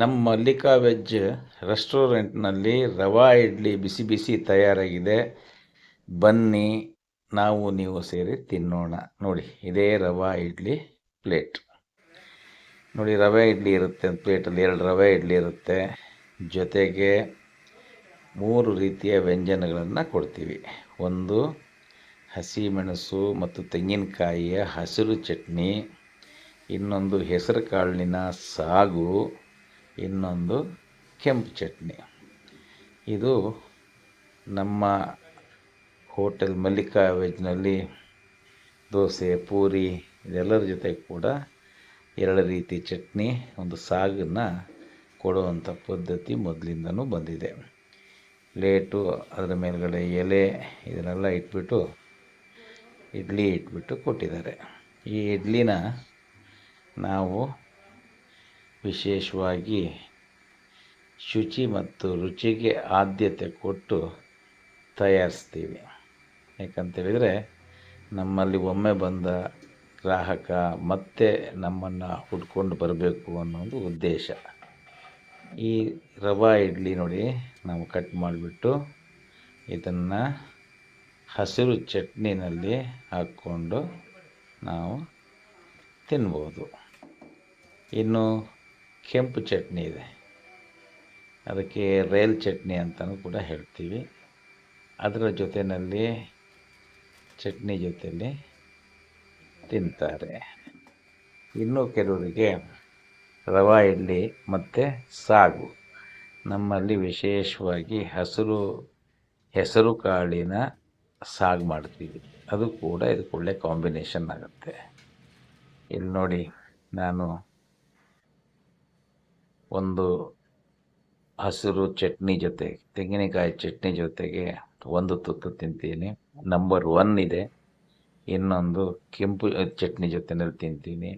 ನಮ್ಮ ಮಲ್ಲಿಕಾ ವೆಜ್ ರೆಸ್ಟೋರೆಂಟ್ನಲ್ಲಿ ರವಾ ಇಡ್ಲಿ ಬಿಸಿ ಬಿಸಿ ತಯಾರಾಗಿದೆ. ಬನ್ನಿ, ನಾವು ನೀವು ಸೇರಿ ತಿನ್ನೋಣ. ನೋಡಿ, ಇದೇ ರವಾ ಇಡ್ಲಿ ಪ್ಲೇಟ್. ನೋಡಿ, ರವೆ ಇಡ್ಲಿ ಇರುತ್ತೆ ಅಂತ ಪ್ಲೇಟಲ್ಲಿ ಎರಡು ರವೆ ಇಡ್ಲಿ ಇರುತ್ತೆ. ಜೊತೆಗೆ ಮೂರು ರೀತಿಯ ವ್ಯಂಜನಗಳನ್ನು ಕೊಡ್ತೀವಿ. ಒಂದು ಹಸಿಮೆಣಸು ಮತ್ತು ತೆಂಗಿನಕಾಯಿಯ ಹಸಿರು ಚಟ್ನಿ, ಇನ್ನೊಂದು ಹೆಸರು ಕಾಳಿನ ಸಾಗು ಇನ್ನೊಂದು ಕೆಂಪು ಚಟ್ನಿ. ಇದು ನಮ್ಮ ಹೋಟೆಲ್ ಮಲ್ಲಿಕಾ ವೆಜ್ನಲ್ಲಿ ದೋಸೆ, ಪೂರಿ ಇದೆಲ್ಲರ ಜೊತೆ ಕೂಡ ಎರಡು ರೀತಿ ಚಟ್ನಿ, ಒಂದು ಸಾಗನ್ನು ಕೊಡುವಂಥ ಪದ್ಧತಿ ಮೊದಲಿಂದನೂ ಬಂದಿದೆ. ಪ್ಲೇಟು ಅದರ ಮೇಲ್ಗಡೆ ಎಲೆ ಇದನ್ನೆಲ್ಲ ಇಟ್ಬಿಟ್ಟು, ಇಡ್ಲಿ ಇಟ್ಬಿಟ್ಟು ಕೊಟ್ಟಿದ್ದಾರೆ. ಈ ಇಡ್ಲಿನ ನಾವು ವಿಶೇಷವಾಗಿ ಶುಚಿ ಮತ್ತು ರುಚಿಗೆ ಆದ್ಯತೆ ಕೊಟ್ಟು ತಯಾರಿಸ್ತೀವಿ. ಯಾಕಂತೇಳಿದರೆ ನಮ್ಮಲ್ಲಿ ಒಮ್ಮೆ ಬಂದ ಗ್ರಾಹಕ ಮತ್ತೆ ನಮ್ಮನ್ನು ಹುಡ್ಕೊಂಡು ಬರಬೇಕು ಅನ್ನೋದು ಉದ್ದೇಶ. ಈ ರವಾ ಇಡ್ಲಿ ನೋಡಿ ನಾವು ಕಟ್ ಮಾಡಿಬಿಟ್ಟು ಇದನ್ನು ಹಸಿರು ಚಟ್ನಿನಲ್ಲಿ ಹಾಕ್ಕೊಂಡು ನಾವು ತಿನ್ಬೋದು. ಇನ್ನು ಕೆಂಪು ಚಟ್ನಿ ಇದೆ. ಅದಕ್ಕೆ ರೇಲ್ ಚಟ್ನಿ ಅಂತಲೂ ಕೂಡ ಹೇಳ್ತೀವಿ. ಅದರ ಜೊತೆಯಲ್ಲಿ ಚಟ್ನಿ ಜೊತೆಯಲ್ಲಿ ತಿಂತಾರೆ. ಇನ್ನು ಕೆಲವರಿಗೆ ರವಾ ಇಡ್ಲಿ ಮತ್ತು ಸಾಗು. ನಮ್ಮಲ್ಲಿ ವಿಶೇಷವಾಗಿ ಹಸಿರು, ಹೆಸರು ಕಾಳಿನ ಸಾಗು ಮಾಡ್ತೀವಿ. ಅದು ಕೂಡ ಇದಕ್ಕೆ ಒಳ್ಳೆ ಕಾಂಬಿನೇಷನ್ ಆಗುತ್ತೆ. ಇಲ್ಲಿ ನೋಡಿ ನಾನು ಒಂದು ಹಸಿರು ಚಟ್ನಿ ಜೊತೆ, ತೆಂಗಿನಕಾಯಿ ಚಟ್ನಿ ಜೊತೆಗೆ ಒಂದು ತುತ್ತು ತಿಂತೀನಿ. ನಂಬರ್ ಒನ್ ಇದೆ. ಇನ್ನೊಂದು ಕೆಂಪು ಚಟ್ನಿ ಜೊತೆಯಲ್ಲಿ ತಿಂತೀನಿ.